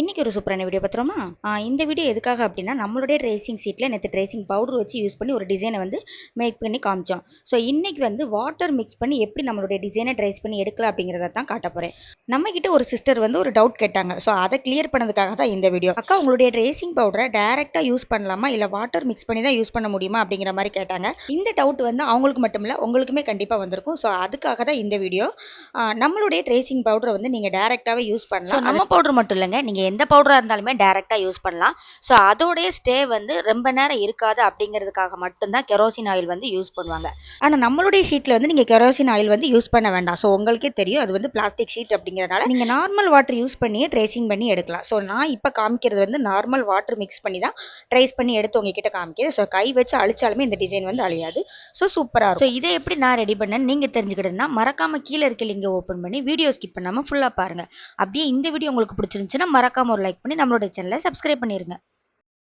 இன்னைக்கு ஒரு சூப்பரான வீடியோ பார்த்துருமா இந்த வீடியோ எதுக்காக அப்படின்னா நம்மளுடைய ட்ரேசிங் சீட்டில் நேற்று ட்ரேசிங் பவுடர் வச்சு யூஸ் பண்ணி ஒரு டிசைனை வந்து மேக் பண்ணி காமிச்சோம். ஸோ இன்னைக்கு வந்து வாட்டர் மிக்ஸ் பண்ணி எப்படி நம்மளுடைய டிசைனை ட்ரேஸ் பண்ணி எடுக்கலாம் அப்படிங்கிறத தான் காட்ட போகிறேன் நம்ம கிட்ட ஒரு சிஸ்டர் வந்து ஒரு டவுட் கேட்டாங்க. ஸோ அதை கிளியர் பண்ணதுக்காக தான் இந்த வீடியோ அக்கா உங்களுடைய ட்ரேசிங் பவுடரை டேரெக்டாக யூஸ் பண்ணலாமா? இல்லை வாட்டர் மிக்ஸ் பண்ணி தான் யூஸ் பண்ண முடியுமா? அப்படிங்கிற மாதிரி கேட்டாங்க. இந்த டவுட் வந்து அவங்களுக்கு மட்டும் இல்லை உங்களுக்குமே கண்டிப்பாக வந்திருக்கும். ஸோ அதுக்காக தான் இந்த வீடியோ நம்மளுடைய ட்ரேசிங் பவுடரை வந்து நீங்கள் டேரெக்டாகவே யூஸ் பண்ணலாம். நம்ம பவுடர் மட்டும் இல்லைங்க நீங்கள் எந்த பவுடராக இருந்தாலுமே டைரெக்டாக யூஸ் பண்ணலாம். ஸோ அதோடைய ஸ்டே வந்து ரொம்ப நேரம் இருக்காது அப்படிங்கிறதுக்காக மட்டும்தான் கெரோசின் ஆயில் வந்து யூஸ் பண்ணுவாங்க. ஆனால் நம்மளுடைய ஷீட்டில் வந்து நீங்கள் கெரோசின் ஆயில் வந்து யூஸ் பண்ண வேண்டாம். ஸோ உங்களுக்கே தெரியும் அது வந்து பிளாஸ்டிக் ஷீட் அப்படிங்கிறனால நீங்கள் நார்மல் வாட்டர் யூஸ் பண்ணியே ட்ரேசிங் பண்ணி எடுக்கலாம். ஸோ நான் இப்போ காமிக்கிறது வந்து நார்மல் வாட்டர் மிக்ஸ் பண்ணி தான் ட்ரேஸ் பண்ணி எடுத்து உங்ககிட்ட காமிக்கிறேன். ஸோ கை வச்சு அழிச்சாலுமே இந்த டிசைன் வந்து அழியாது. ஸோ சூப்பராக ஸோ இதை எப்படி நான் ரெடி பண்ணேன்னு நீங்கள் தெரிஞ்சுக்கிட்டதுன்னா மறக்காம கீழே இருக்க லிங்கை ஓப்பன் பண்ணி வீடியோ ஸ்கிப் பண்ணாமல் ஃபுல்லாக பாருங்கள் அப்படியே இந்த வீடியோ உங்களுக்கு பிடிச்சிருந்துச்சுன்னா மறக்காம ஒரு லைக் பண்ணி நம்மளோட சேனலை சப்ஸ்கிரைப் பண்ணிருங்க.